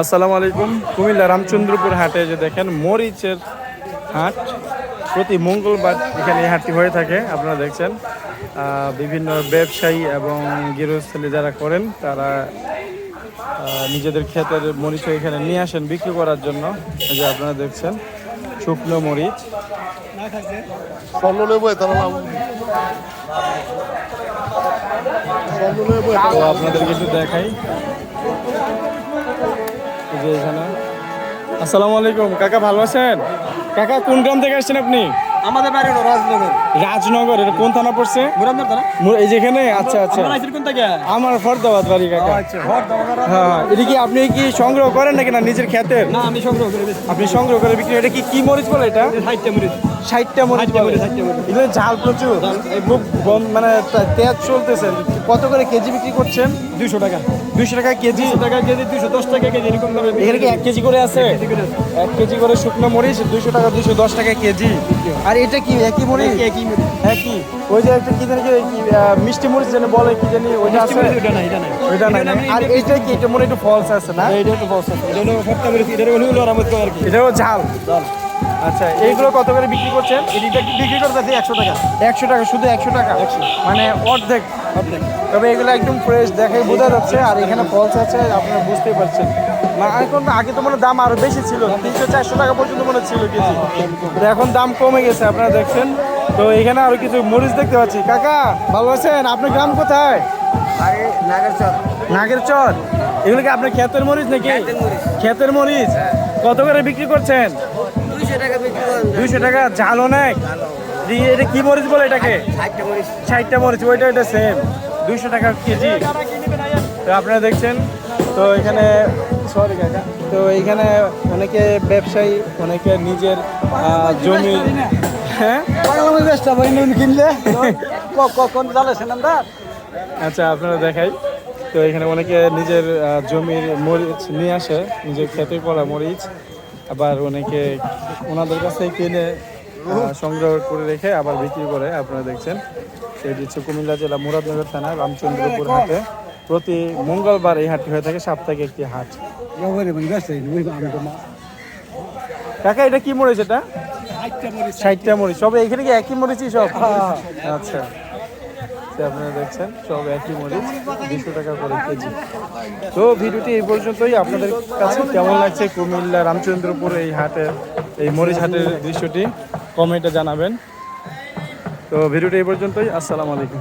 আসসালামু আলাইকুম। কুমিল্লা রামচন্দ্রপুর হাটে যে দেখেন মরিচের হাট। প্রতি মঙ্গলবার এখানে এই হাটটি হয়ে থাকে, আপনারা দেখছেন। বিভিন্ন ব্যবসায়ী এবং গৃহস্থলী যারা করেন, তারা নিজেদের ক্ষেতের মরিচ এখানে নিয়ে আসেন বিক্রি করার জন্য। যে আপনারা দেখছেন, শুকনো মরিচ। আপনাদেরকে একটু দেখাই। আসসালামু আলাইকুম। কাকা ভালো আছেন? কাকা কোন গ্রাম থেকে আসছেন আপনি? আমাদের বাড়ি হলো রাজনগর। রাজনগর এটা কোন থানা পড়ছে? মুরাদনগর মু- এই যেখানে আচ্ছা আচ্ছা। আপনারা কোন থেকে? আমার ফরদাবাদ বাড়ি কাকা। আচ্ছা হট দামাগারা হ্যাঁ এটা কি আপনি কি সংগ্রহ করেন নাকি না নিজের ক্ষেতের না আমি সংগ্রহ করে আপনি সংগ্রহ করে বিক্রি এটা কি কি মরিচ বলে এটা? সাহিত্য মরিচ। ষাটটা মরিচ 60টা বলে। মরিচ, 60টা মরিচ। এগুলো ঝাল প্রচুর। এই বুক মানে তেজ চলতেছে। কত করে কেজি বিক্রি করছেন? দুইশো টাকা। দুইশো টাকা কেজি? দুশো টাকা কেজি দুশো দশ টাকা কেজি এরকম দামে এখানে কি এক কেজি করে আছে? এক কেজি করে শুকনো মরিচ দুইশো টাকা দুইশো দশ টাকা কেজি। আর এটা কি একই মরিচ? একই- একই ওই যে একটা কি জানি কি মিষ্টি মরিচ যেন বলে কি জানি ওইটা আছে। ওটা না, এটা নাই। ওইটা না? আর এইটা কি এটা মনে একটু ফলস আছে না? এটা একটু false আছে। এটা হলো ভর্তা মরিচ, এটা হলো হলো আমার তো আর কি। এটাও ঝাল। জাল। আচ্ছা এইগুলো কত করে বিক্রি করছেন? এটা কি বিক্রি করতে আছে একশো টাকা। একশো টাকা শুধু একশো টাকা? মানে অর্ধেক। অর্ধেক। তবে এগুলো একদম ফ্রেশ দেখে বোঝা যাচ্ছে আর এখানে ফলস আছে আপনারা বুঝতেই পারছেন। না এখন আগে তো মনে হয় দাম আরও বেশি ছিল। তিনশো চারশো টাকা পর্যন্ত মনে ছিল কেজি। এখন দাম কমে গেছে আপনারা দেখছেন। তো এখানে আরও কিছু মরিচ দেখতে পাচ্ছি। কাকা ভালো আছেন? আপনার গ্রাম কোথায়? নাগের চর এগুলো কি আপনার ক্ষেতের মরিচ নাকি? ক্ষেতের মরিচ। কত করে বিক্রি করছেন? দুইশো টাকা ঝাল অনেক এটা কি মরিচ বলে এটাকে? ষাটটা মরিচ। ওইটা ওইটা সেম দুইশো টাকা কেজি। তো আপনারা দেখছেন তো এখানে সরি কাকা তো এখানে অনেকে ব্যবসায়ী অনেকে নিজের জমি। হ্যাঁ? কিনলে? আচ্ছা আপনারা দেখাই। তো এখানে অনেকে নিজের জমির মরিচ নিয়ে আসে নিজের খেতে করা মরিচ। আবার অনেকে ওনাদের কাছে কিনে সংগ্রহ করে রেখে আবার বিক্রি করে আপনারা দেখছেন। সেটি হচ্ছে কুমিল্লা জেলা মুরাদনগর থানা রামচন্দ্রপুর হাটে। প্রতি মঙ্গলবার এই হাটটি হয়ে থাকে সাপ্তাহিক একটি হাট। কাকা এটা কি মরিচ এটা? ষাটটা মরিচ। সব এখানে কি একই মরিচই সব? আচ্ছা। তো আপনারা দেখছেন সব একই মরিচ দুশো টাকা করে কেজি। তো ভিডিওটি এই পর্যন্তই। আপনাদের কাছে কেমন লাগছে কুমিল্লা রামচন্দ্রপুর এই হাটের এই মরিচ হাটের দৃশ্যটি? কমেন্টে জানাবেন। তো ভিডিওটি এই পর্যন্তই। আসসালামু আলাইকুম।